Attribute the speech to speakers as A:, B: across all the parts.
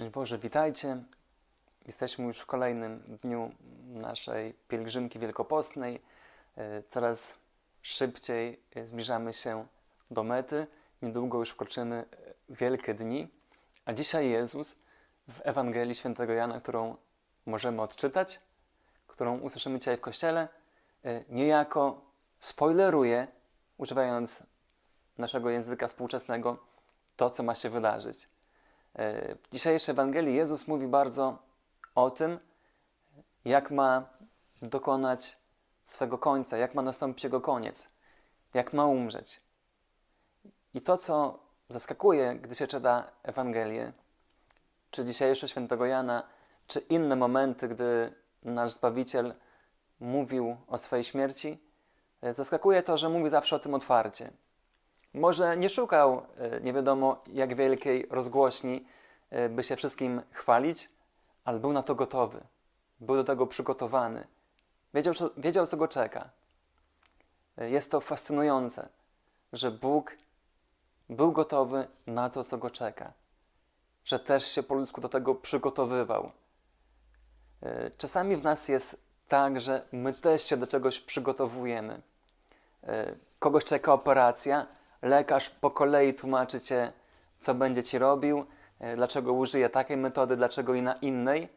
A: Szczęść Boże, witajcie. Jesteśmy już w kolejnym dniu naszej pielgrzymki wielkopostnej. E, Coraz szybciej e, zbliżamy się do mety. Niedługo już wkroczymy w Wielkie Dni. A dzisiaj Jezus w Ewangelii Świętego Jana, którą możemy odczytać, którą usłyszymy dzisiaj w Kościele, e, niejako spoileruje, używając naszego języka współczesnego, to, co ma się wydarzyć. E, W dzisiejszej Ewangelii Jezus mówi bardzo o tym, jak ma dokonać swego końca, jak ma nastąpić jego koniec, jak ma umrzeć. I to, co zaskakuje, gdy się czyta Ewangelię, czy dzisiejsze świętego Jana, czy inne momenty, gdy nasz Zbawiciel mówił o swojej śmierci, e, zaskakuje to, że mówi zawsze o tym otwarcie. Może nie szukał e, nie wiadomo jak wielkiej rozgłośni, e, by się wszystkim chwalić, ale był na to gotowy. Był do tego przygotowany. Wiedział, co- wiedział co go czeka. E, Jest to fascynujące, że Bóg był gotowy na to, co go czeka. Że też się po ludzku do tego przygotowywał. Czasami w nas jest tak, że my też się do czegoś przygotowujemy. Kogoś czeka operacja, lekarz po kolei tłumaczy cię, co będzie ci robił, e, dlaczego użyje takiej metody, dlaczego i na innej,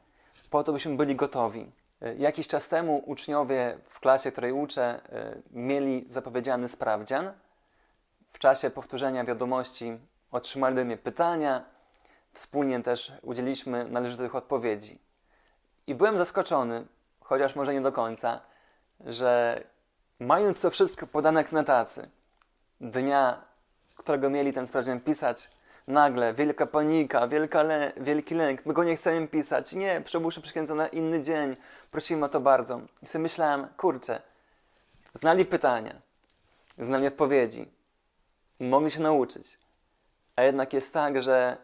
A: po to byśmy byli gotowi. E, Jakiś czas temu uczniowie w klasie, której uczę, e, mieli zapowiedziany sprawdzian. W czasie powtórzenia wiadomości otrzymali ode mnie pytania, wspólnie też udzieliliśmy należytych odpowiedzi. I byłem zaskoczony, chociaż może nie do końca, że mając to wszystko podane jak na tacy, dnia, którego mieli ten sprawdzian pisać, nagle wielka panika, wielka lę- wielki lęk, my go nie chcemy pisać, nie, przebuszy przykręca na inny dzień, prosimy o to bardzo. I sobie myślałem, kurczę, znali pytania, znali odpowiedzi, mogli się nauczyć, a jednak jest tak, że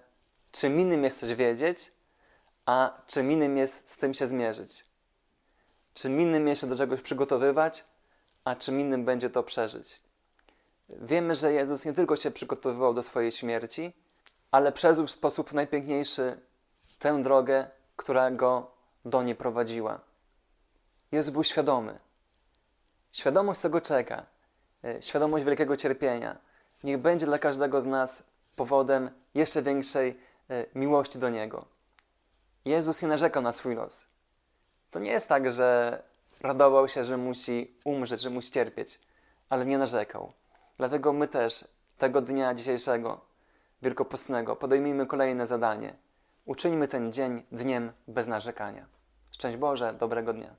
A: czym innym jest coś wiedzieć, a czym innym jest z tym się zmierzyć. Czym innym jest się do czegoś przygotowywać, a czym innym będzie to przeżyć. Wiemy, że Jezus nie tylko się przygotowywał do swojej śmierci, ale przeżył w sposób najpiękniejszy tę drogę, która go do niej prowadziła. Jezus był świadomy. Świadomość, co go czeka, e, świadomość wielkiego cierpienia, niech będzie dla każdego z nas powodem jeszcze większej e, miłości do Niego. Jezus nie narzekał na swój los. To nie jest tak, że radował się, że musi umrzeć, że musi cierpieć, ale nie narzekał. Dlatego my też tego dnia dzisiejszego, wielkopostnego, podejmijmy kolejne zadanie. Uczyńmy ten dzień dniem bez narzekania. Szczęść Boże, dobrego dnia.